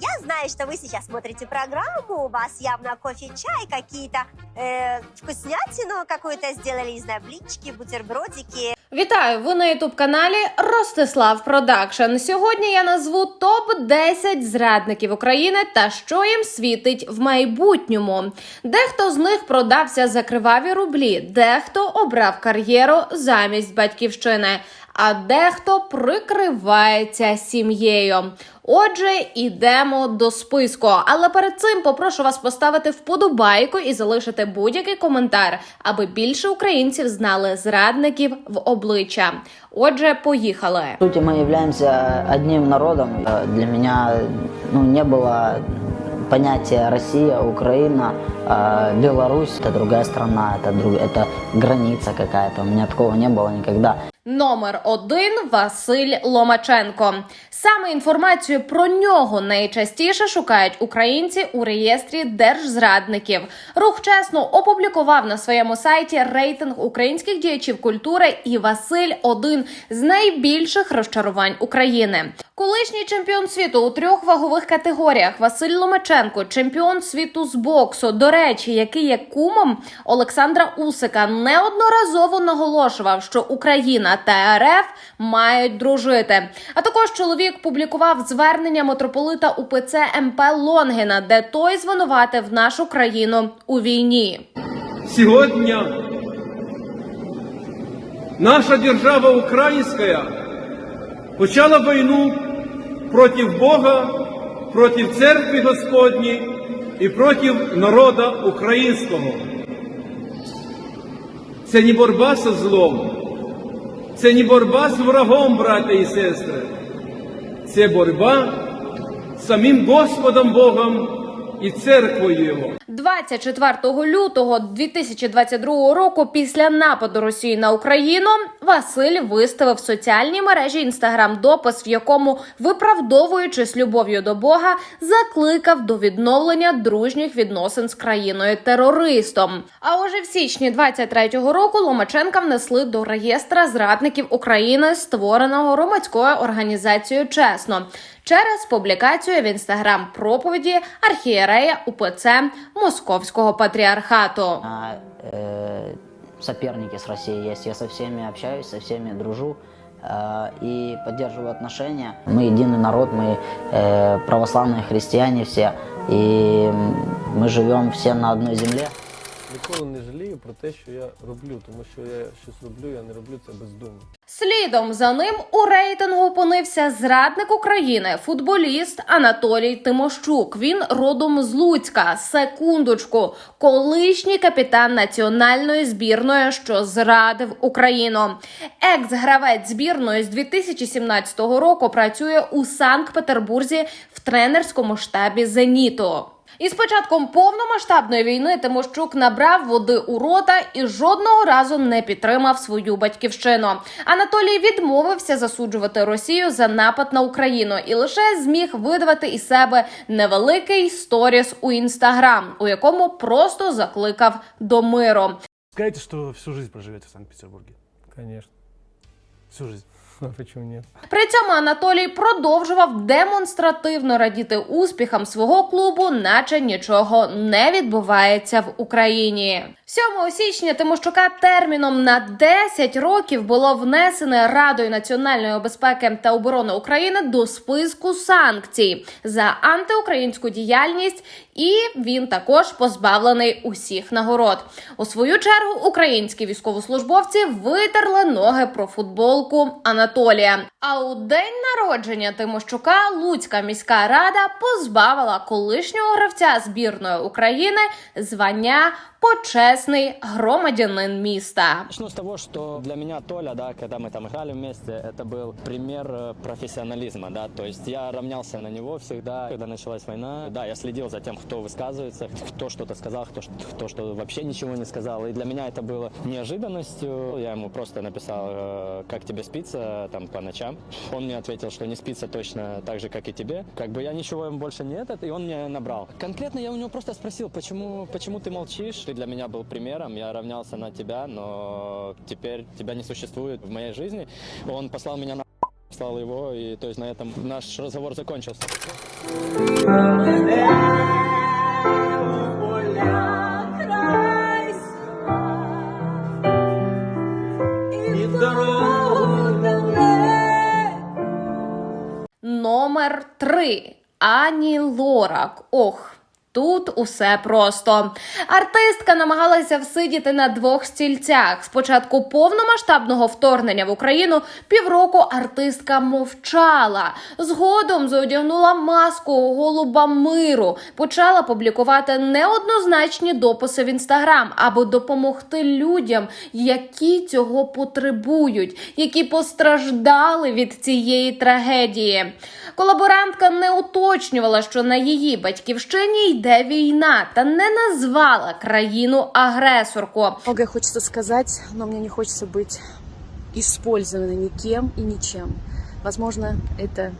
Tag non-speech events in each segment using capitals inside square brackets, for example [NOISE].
Я знаю, что вы сейчас смотрите программу, у вас явно кофе, чай, какие-то э, вкуснятину какую-то сделали, не знаю, блинчики, бутербродики. Вітаю! Ви на ютуб каналі Ростислав Продакшн. Сьогодні я назву топ 10 зрадників України та що їм світить в майбутньому. Дехто з них продався за криваві рублі, дехто обрав кар'єру замість батьківщини, а дехто прикривається сім'єю. Отже, ідемо до списку. Але перед цим попрошу вас поставити вподобайку і залишити будь-який коментар, аби більше українців знали зрадників в обличчя. Отже, поїхали. По сути, мы являемся одним народом. Э, Для меня ну, не было понятия Россия, Украина, э, Беларусь. Это другая страна, это, друг, это граница какая-то. У меня такого не было никогда. Номер один Василь Ломаченко. Саме інформацію про нього найчастіше шукають українці у реєстрі держзрадників. Рух чесно опублікував на своєму сайті рейтинг українських діячів культури, і Василь один з найбільших розчарувань України. Колишній чемпіон світу у трьох вагових категоріях Василь Ломаченко, чемпіон світу з боксу. До речі, який є кумом Олександра Усика, неодноразово наголошував, що Україна та РФ мають дружити. А також чоловік публікував звернення митрополита УПЦ МП Лонгіна, де той звинуватив нашу країну у війні. Сегодня наша держава украинская почала войну против Бога, против Церкви Господней и против народа українського. Це не боротьба зі злом, це не боротьба з врагом, браття і сестри. Це боротьба з самим Господом Богом і церквою Його. 24 лютого 2022 року, після нападу Росії на Україну, Василь виставив в соціальній мережі інстаграм допис, в якому, виправдовуючись любов'ю до Бога, закликав до відновлення дружніх відносин з країною терористом. А уже в січні 23-го року Ломаченка внесли до реєстра зрадників України, створеного громадською організацією Чесно Через публікацію в інстаграм проповіді архієрея УПЦ Московського патріархату. А, э, соперники с Россией есть. Я со всеми общаюсь, со всеми дружу э, и поддерживаю отношения. Мы единый народ, мы э, православные христиане все, и мы живем все на одной земле. Ніколи не жалію про те, що я роблю, тому що я щось роблю, я не роблю це бездумно. Слідом за ним у рейтингу опинився зрадник України, футболіст Анатолій Тимощук. Він родом з Луцька. Секундочку, колишній капітан національної збірної, що зрадив Україну. Екс-гравець збірної з 2017 року працює у Санкт-Петербурзі в тренерському штабі Зеніту. Із початком повномасштабної війни Тимощук набрав води у рота і жодного разу не підтримав свою батьківщину. Анатолій відмовився засуджувати Росію за напад на Україну і лише зміг видавати із себе невеликий сторіс у інстаграм, у якому просто закликав до миру. Скажите, что всю жизнь проживете в Санкт-Петербурге. Звісно. Всю жизнь. А чому ні? При цьому Анатолій продовжував демонстративно радіти успіхам свого клубу, наче нічого не відбувається в Україні. 7 січня Тимощука терміном на 10 років було внесене Радою національної безпеки та оборони України до списку санкцій за антиукраїнську діяльність, і він також позбавлений усіх нагород. У свою чергу українські військовослужбовці витерли ноги про футболку Анатолія. А у день народження Тимощука Луцька міська рада позбавила колишнього гравця збірної України звання почесний громадянин міста. Начну с того, что для меня Толя, да, когда мы там играли вместе, это был пример э, профессионализма, да, то есть я равнялся на него всегда, когда началась война, да, я следил за тем, кто высказывается, кто что-то сказал, кто, ш- кто что вообще ничего не сказал, и для меня это было неожиданностью, я ему просто написал, э, как тебе спится там по ночам, он мне ответил, что не спится точно так же, как и тебе, как бы я ничего ему больше не этот, и он мне набрал. Конкретно я у него просто спросил, почему, почему ты молчишь, ты для меня был примером, я равнялся на тебя, но теперь тебя не существует в моей жизни. Он послал меня на послал его, и то есть на этом наш разговор закончился. Номер три. Ани Лорак. Ох, Тут усе просто. Артистка намагалася всидіти на двох стільцях. Спочатку повномасштабного вторгнення в Україну півроку артистка мовчала. Згодом зодягнула маску голуба миру, почала публікувати неоднозначні дописи в інстаграм, аби допомогти людям, які цього потребують, які постраждали від цієї трагедії. Колаборантка не уточнювала, що на її батьківщині йде війна, та не назвала країну агресорку. Многое хочется сказать, но мне не хочется быть использованной никем и ничем. Возможно, это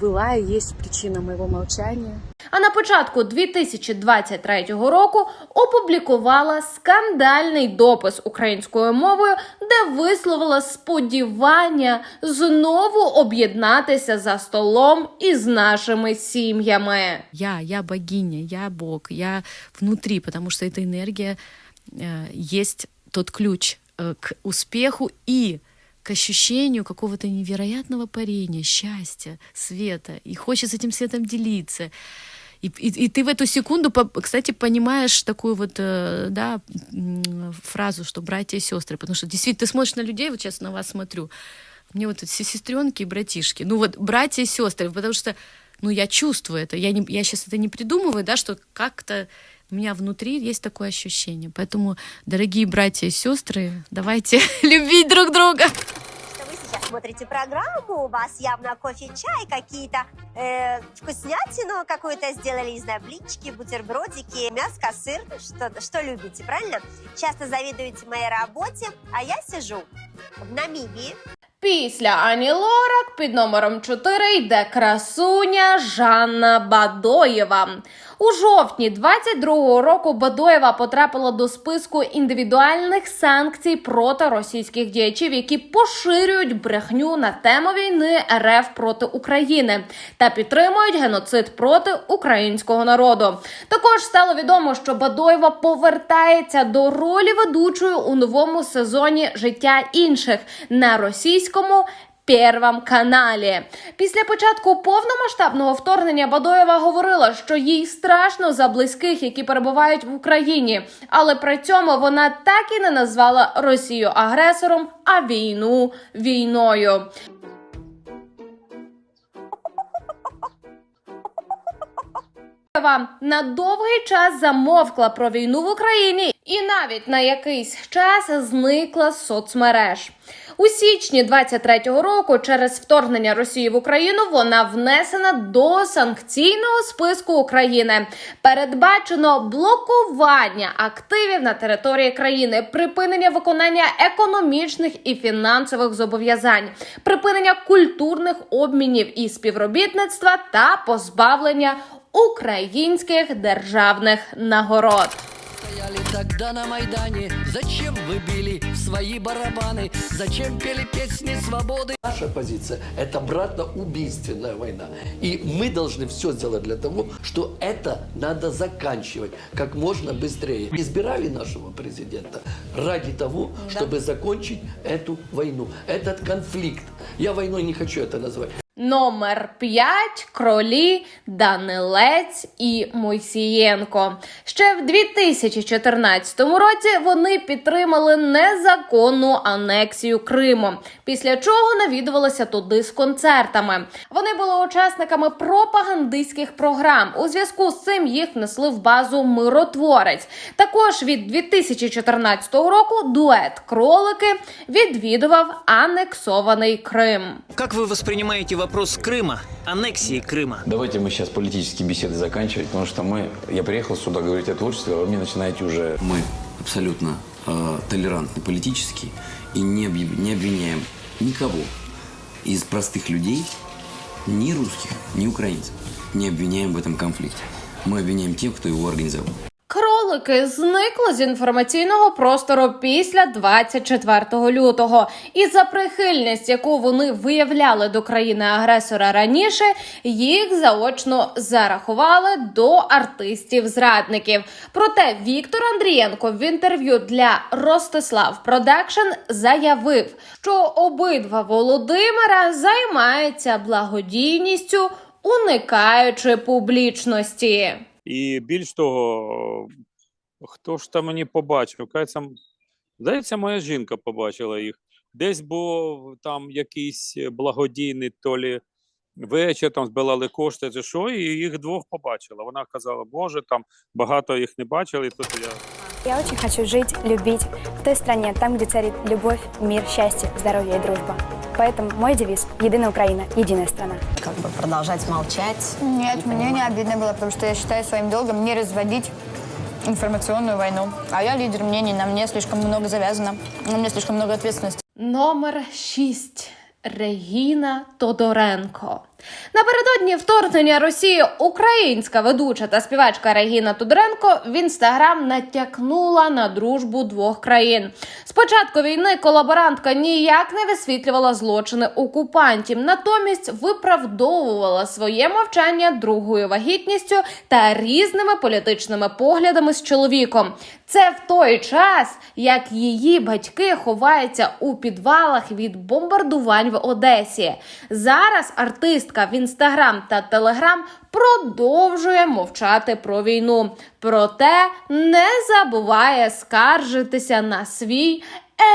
была и есть причина моего молчания. А на початку 2023 року опублікувала скандальний допис українською мовою, де висловила сподівання знову об'єднатися за столом із нашими сім'ями. Я, я богиня, я Бог, я внутри, потому что эта энергия э, есть тот ключ э, к успеху и Ощущению какого-то невероятного парения, счастья, света. И хочется этим светом делиться. И, и, и ты в эту секунду, кстати, понимаешь такую вот, э, да, фразу, что братья и сестры, потому что действительно ты смотришь на людей, вот сейчас на вас смотрю, мне вот эти сестренки и братишки, ну вот братья и сестры, потому что, ну я чувствую это, я, не, я сейчас это не придумываю, да, что как-то у меня внутри есть такое ощущение. Поэтому, дорогие братья и сестры, давайте [LAUGHS] любить друг друга что вы сейчас смотрите программу, у вас явно кофе, чай, какие-то э, вкуснятину какую-то сделали, не знаю, блинчики, бутербродики, мяско, сыр, что, что любите, правильно? Часто завидуете моей работе, а я сижу в Намибии, Після Ані Лорак під номером 4 йде красуня Жанна Бадоєва. У жовтні 22-го року Бадоєва потрапила до списку індивідуальних санкцій проти російських діячів, які поширюють брехню на тему війни РФ проти України та підтримують геноцид проти українського народу. Також стало відомо, що Бадоєва повертається до ролі ведучої у новому сезоні життя інших на російському. Первом каналі після початку повномасштабного вторгнення Бадоєва говорила, що їй страшно за близьких, які перебувають в Україні, але при цьому вона так і не назвала Росію агресором, а війну війною. На довгий час замовкла про війну в Україні і навіть на якийсь час зникла з соцмереж. У січні 23-го року, через вторгнення Росії в Україну, вона внесена до санкційного списку України. Передбачено блокування активів на території країни, припинення виконання економічних і фінансових зобов'язань, припинення культурних обмінів і співробітництва та позбавлення українських державних нагород. Стояли тогда на Майдане Зачем вы били в свои барабаны Зачем пели песни свободы Наша позиция – это братоубийственная война. И мы должны все сделать для того, что это надо заканчивать как можно быстрее. Избирали нашего президента ради того, чтобы закончить эту войну, этот конфликт. Я войной не хочу это назвать. Номер 5 кролі, Данилець і Мойсієнко. Ще в 2014 році вони підтримали незаконну анексію Криму, після чого навідувалися туди з концертами. Вони були учасниками пропагандистських програм. У зв'язку з цим їх внесли в базу миротворець. Також від 2014 року дует кролики відвідував анексований Крим. Как вы воспринимаете вопрос Крыма, аннексии Крыма? Давайте мы сейчас политические беседы заканчивать, потому что мы, я приехал сюда говорить о творчестве, а вы мне начинаете уже... Мы абсолютно э, толерантны политически и не, не обвиняем никого из простых людей, ни русских, ни украинцев, не обвиняем в этом конфликте. Мы обвиняем тех, кто его организовал. Кролики зникли з інформаційного простору після 24 лютого. І за прихильність, яку вони виявляли до країни-агресора раніше, їх заочно зарахували до артистів-зрадників. Проте Віктор Андрієнко в інтерв'ю для Ростислав Продакшн заявив, що обидва Володимира займаються благодійністю уникаючи публічності. І більш того, хто ж там мені побачив? Кажеться, здається, моя жінка побачила їх. Десь був там якийсь благодійний то лі вечір, там збирали кошти, чи що, і їх двох побачила. Вона казала, Боже, там багато їх не бачили, і тут я. Я очень хочу жить, любить в той стране, там, где царит любовь, мир, счастье, здоровье и дружба. Поэтому мой девиз – Единая Украина, единая страна. Как бы продолжать молчать? Нет, мне не обидно было, потому что я считаю своим долгом не разводить информационную войну. А я лидер мнений, на мне слишком много завязано, на мне слишком много ответственности. Номер 6. Регіна Тодоренко. Напередодні вторгнення Росії українська ведуча та співачка Регіна Тодоренко в інстаграм натякнула на дружбу двох країн. З початку війни колаборантка ніяк не висвітлювала злочини окупантів, натомість виправдовувала своє мовчання другою вагітністю та різними політичними поглядами з чоловіком. Це в той час, як її батьки ховаються у підвалах від бомбардувань в Одесі. Зараз артистка в інстаграм та телеграм продовжує мовчати про війну, проте не забуває скаржитися на свій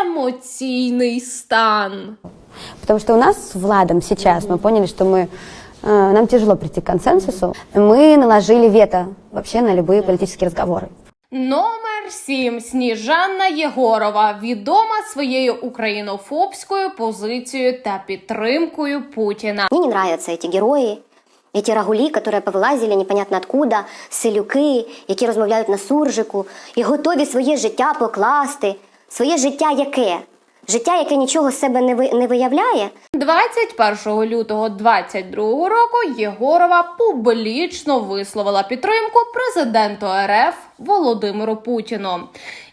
емоційний стан. Потому что у нас с Владом сейчас мы поняли, что мы э, нам тяжело прийти к консенсусу. Мы наложили вето вообще на любые политические разговоры. Номер 7. Сніжанна Єгорова відома своєю українофобською позицією та підтримкою Путіна. Мне не нравятся эти герої, эти рагулі, которые повилазили непонятно откуда, селюки, які розмовляють на суржику і готові своє життя покласти. Своє життя яке? Життя, яке нічого з себе не, ви, не виявляє, 21 лютого 22 року Єгорова публічно висловила підтримку президенту РФ Володимиру Путіну.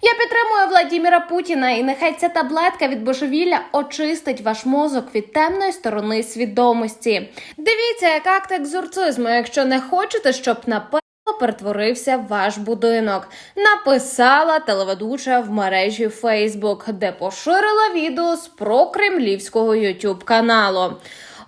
Я підтримую Владіміра Путіна, і нехай ця таблетка від божевілля очистить ваш мозок від темної сторони свідомості. Дивіться, як акт екзорцизму, якщо не хочете, щоб напевно перетворився ваш будинок. Написала телеведуча в мережі Facebook, де поширила відео з прокремлівського YouTube каналу.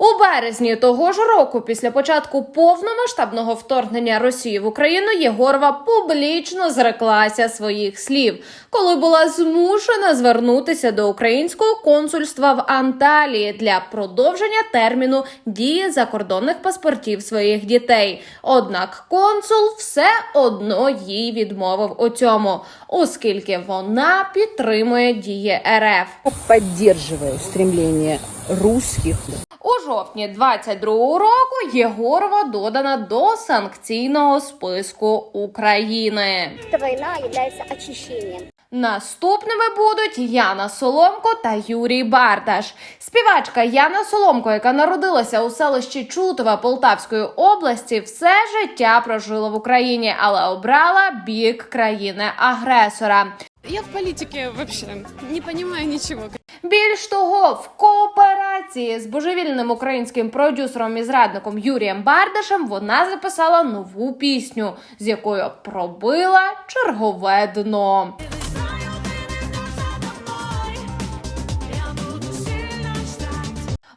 У березні того ж року, після початку повномасштабного вторгнення Росії в Україну, Єгорова публічно зреклася своїх слів, коли була змушена звернутися до українського консульства в Анталії для продовження терміну дії закордонних паспортів своїх дітей. Однак консул все одно їй відмовив у цьому, оскільки вона підтримує дії РФ. Поддерживаю стремление русских У жовтні 22-го року Єгорова додана до санкційного списку України. Эта война является очищением. Наступними будуть Яна Соломко та Юрій Бардаш. Співачка Яна Соломко, яка народилася у селищі Чутове Полтавської області, все життя прожила в Україні, але обрала бік країни-агресора. Я в политике вообще не понимаю ничего. Більш того, в кооперації з божевільним українським продюсером і зрадником Юрієм Бардашем вона записала нову пісню, з якою пробила чергове дно.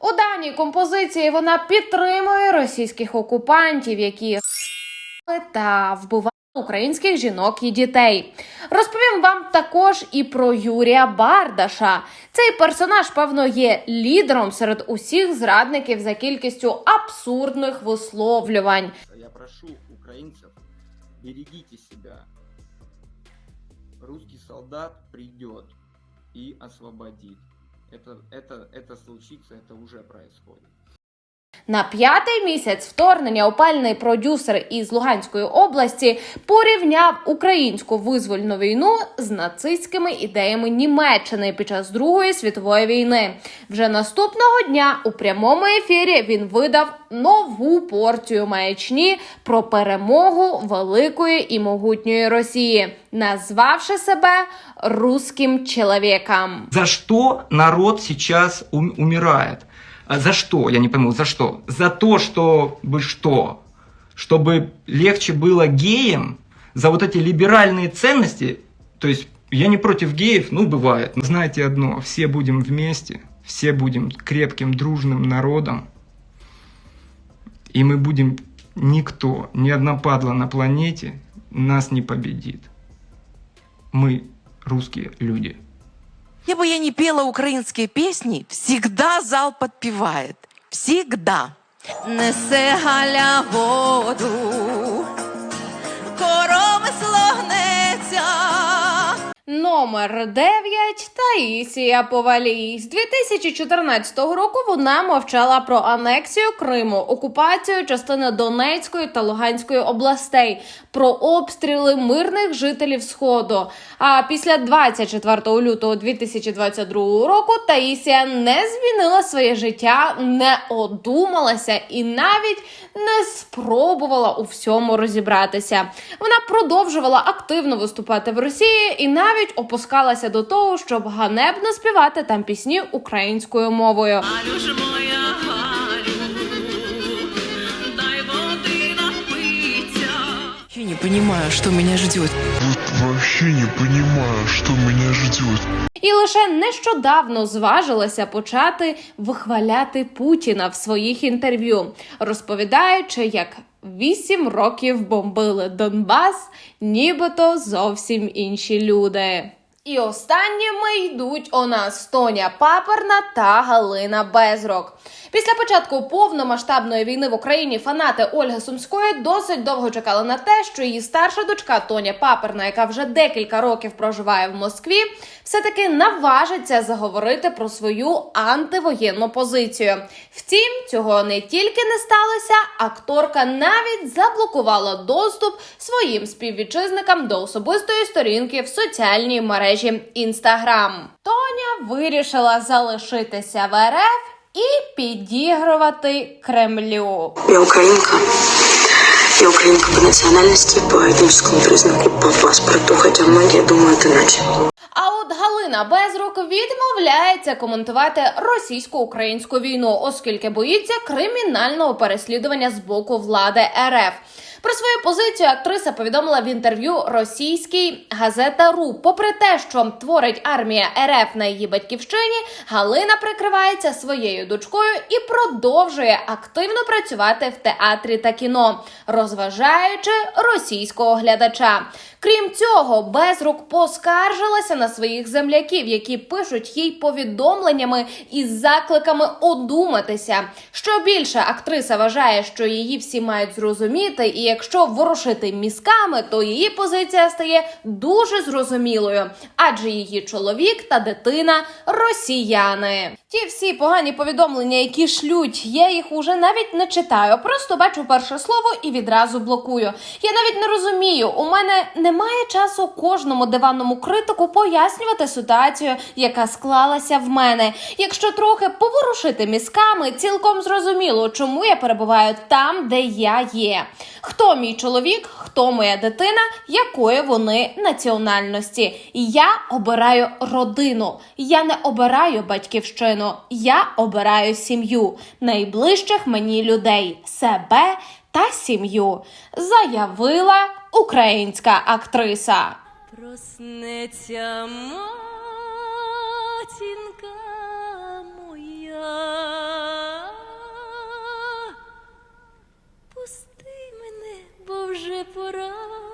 У даній композиції вона підтримує російських окупантів, які та вбивали українських жінок і дітей. Розповім вам також і про Юрія Бардаша. Цей персонаж, певно, є лідером серед усіх зрадників за кількістю абсурдних висловлювань. Я прошу украинцев, берегите себя. Русский солдат придет и освободит. Это, это, это случится, это уже происходит. На п'ятий місяць вторгнення опальний продюсер із Луганської області порівняв українську визвольну війну з нацистськими ідеями Німеччини під час Другої світової війни. Вже наступного дня у прямому ефірі він видав нову порцію маячні про перемогу великої і могутньої Росії, назвавши себе руським чоловіком. За что народ сейчас ум- умирает? А За что? Я не пойму, за что? За то, чтобы что? Чтобы легче было геям? За вот эти либеральные ценности? То есть я не против геев, ну бывает. Но знаете одно, все будем вместе, все будем крепким, дружным народом. и мы будем... Никто, ни одна падла на планете нас не победит. Мы русские люди. Где бы я не пела украинские песни, всегда зал подпевает. Всегда. Несе галя воду, корови гнеться. Номер 9 Таїсія Повалій. З 2014 року вона мовчала про анексію Криму, окупацію частини Донецької та Луганської областей, про обстріли мирних жителів Сходу. А після 24 лютого 2022 року Таїсія не змінила своє життя, не одумалася і навіть не спробувала у всьому розібратися. Вона продовжувала активно виступати в Росії і навіть опускалася до того, щоб ганебно співати там пісні українською мовою. Я не понимаю, что меня ждет. Вообще не понимаю, что меня ждет. І лише нещодавно зважилася почати вихваляти Путіна в своїх інтерв'ю, розповідаючи, як вісім років бомбили Донбас, нібито зовсім інші люди. І останніми йдуть у нас Тоня Паперна та Галина Безрок. Після початку повномасштабної війни в Україні фанати Ольги Сумської досить довго чекали на те, що її старша дочка Тоня Паперна, яка вже декілька років проживає в Москві, все-таки наважиться заговорити про свою антивоєнну позицію. Втім, цього не тільки не сталося, акторка навіть заблокувала доступ своїм співвітчизникам до особистої сторінки в соціальній мережі Інстаграм. Тоня вирішила залишитися в РФ і підігрувати Кремлю. Я украинка. Я украинка по национальности, по этническому признаку, по паспорту, хотя многие думают иначе. А от Галина Безрук відмовляється коментувати російсько-українську війну, оскільки боїться кримінального переслідування з боку влади РФ. Про свою позицію актриса повідомила в інтерв'ю російській газета РУ. Попри те, що творить армія РФ на її батьківщині, Галина прикривається своєю дочкою і продовжує активно працювати в театрі та кіно, розважаючи російського глядача. Крім цього, Безрук поскаржилася на своїх земляків, які пишуть їй повідомленнями із закликами одуматися. Що більше актриса вважає, що її всі мають зрозуміти, і якщо ворушити мізками, то її позиція стає дуже зрозумілою, адже її чоловік та дитина росіяни. Ті всі погані повідомлення, які шлють, я їх уже навіть не читаю. Просто бачу перше слово і відразу блокую. Я навіть не розумію. У мене немає часу кожному диванному критику пояснювати ситуацію, яка склалася в мене. Якщо трохи поворушити мізками, цілком зрозуміло, чому я перебуваю там, де я є. Хто мій чоловік, хто моя дитина, якої вони національності. Я обираю родину. Я не обираю батьківщину. Я обираю сім'ю найближчих мені людей, себе та сім'ю, заявила українська актриса. Проснеться матінка моя. Пусти мене, бо вже пора.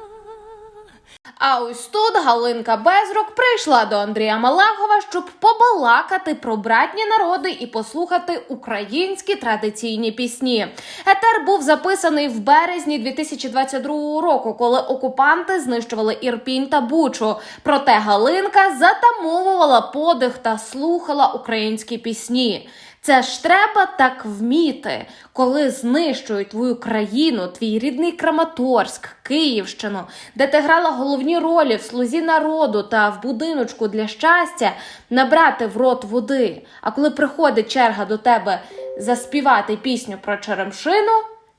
А ось тут Галинка Безрук прийшла до Андрія Малахова, щоб побалакати про братні народи і послухати українські традиційні пісні. Етер був записаний в березні 2022 року, коли окупанти знищували Ірпінь та Бучу. Проте Галинка затамовувала подих та слухала українські пісні. Це ж треба так вміти, коли знищують твою країну, твій рідний Краматорськ, Київщину, де ти грала головні ролі в слузі народу та в будиночку для щастя, набрати в рот води. А коли приходить черга до тебе заспівати пісню про черемшину,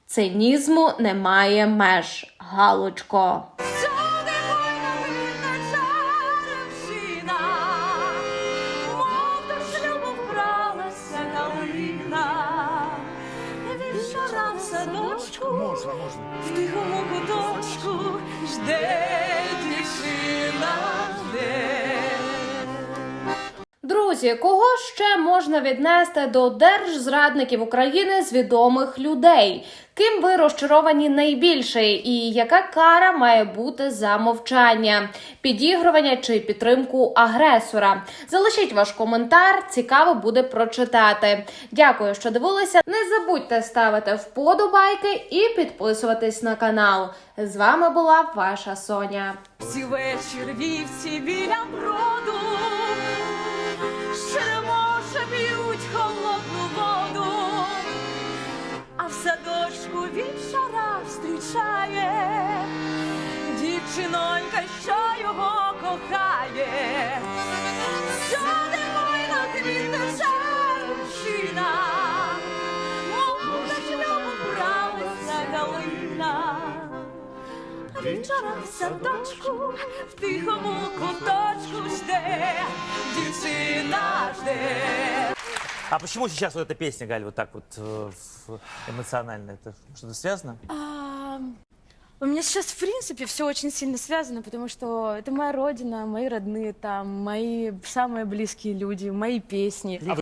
цинізму немає меж. Галочко. Друзі, кого ще можна віднести до держзрадників України з відомих людей? Ким ви розчаровані найбільше, і яка кара має бути за мовчання, підігрування чи підтримку агресора? Залишіть ваш коментар, цікаво буде прочитати. Дякую, що дивилися. Не забудьте ставити вподобайки і підписуватись на канал. З вами була ваша Соня. Всі вечір вівці біля броду, садочку вівчара зустрічає дівчинонька, що його кохає. Сяде майна квітне женщина, мов за шлюбом бралася Галина. А в садочку, в тихому куточку жде, дівчина жде. А почему сейчас вот эта песня, Галь, вот так вот э, эмоционально? Это что-то связано? А, У меня сейчас, в принципе, все очень сильно связано, потому что это моя родина, мои родные там, мои самые близкие люди, мои песни.